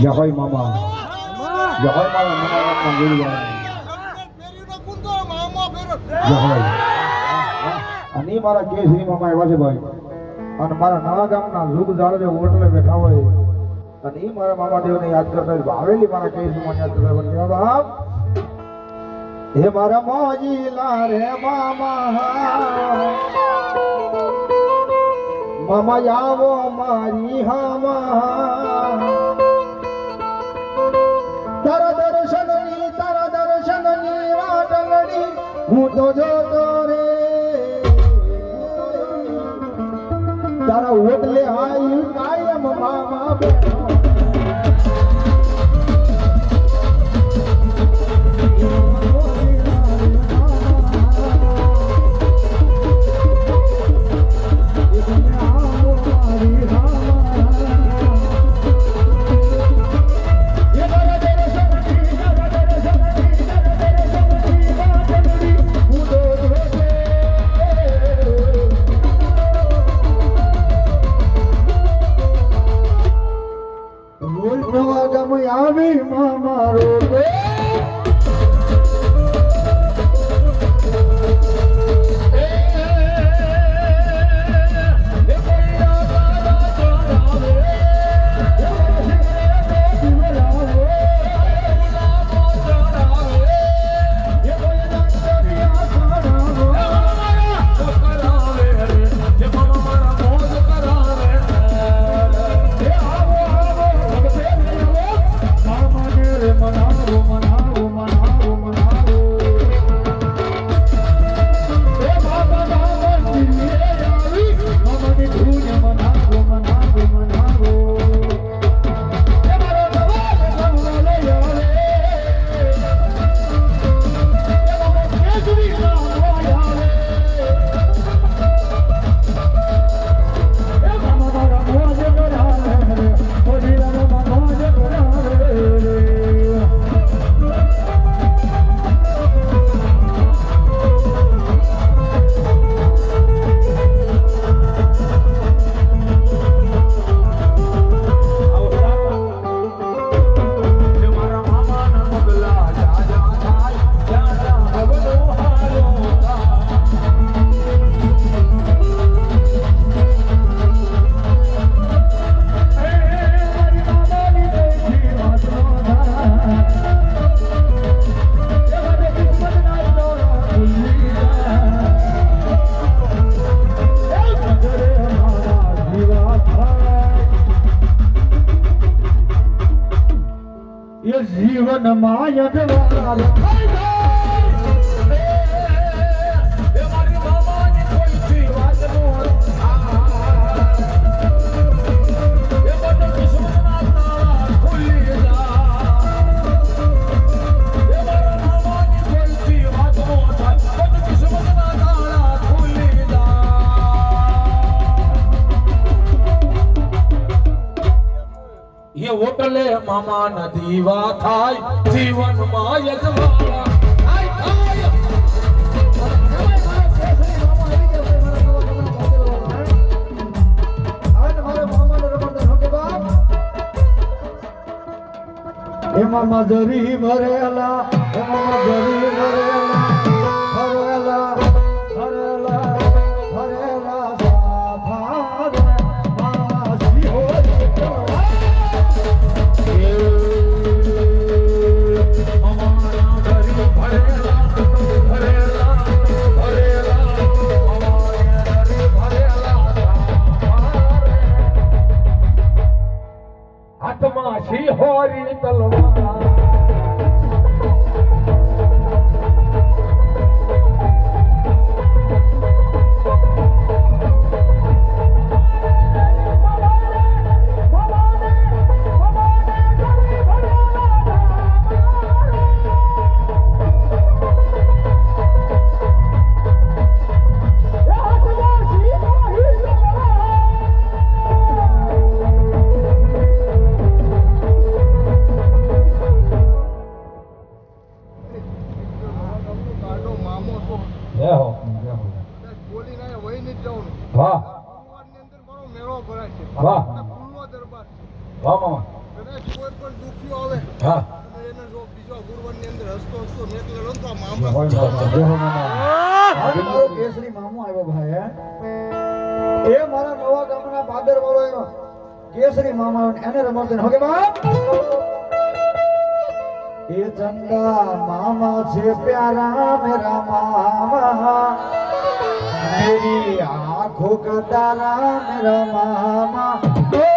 જય મામા જય મારા મનાવટના ગુરુવારે જય અને મારા કેસરી મામા એવા છે ભાઈ. અને મારા નવા ગામના લુગ જાળવે હોટલે બેઠા હોય. અને એ મારા મામા દેવને યાદ કરતા હોય. ભાવેલી મારા કેસરી મામા યાદ કરતા હોય. બાપ. હે મારા મોજી રે મામા. મામા આવો મારી હામા. તારા દર્શનની તારા દર્શનની વાટલડી હું તો જોતો રે. તારા ઓટલે આયુ કાયમ મામા બેઠો 妈呀这个拉蕾 મામા નદી વા થાય જીવનમાં યજવાળા થાય એમાં મજરી ભરેલા એમાં મજરી ભરેલા હા. કેસરી મામો આવ્યો ભાઈ એ મારા નવા ગામના પાદર વાળો એનો કેસરી મામા એને એ ચંદા મામા છે પ્યારા મેરા મામા મેરી આંખો કા તારા મેરા મામા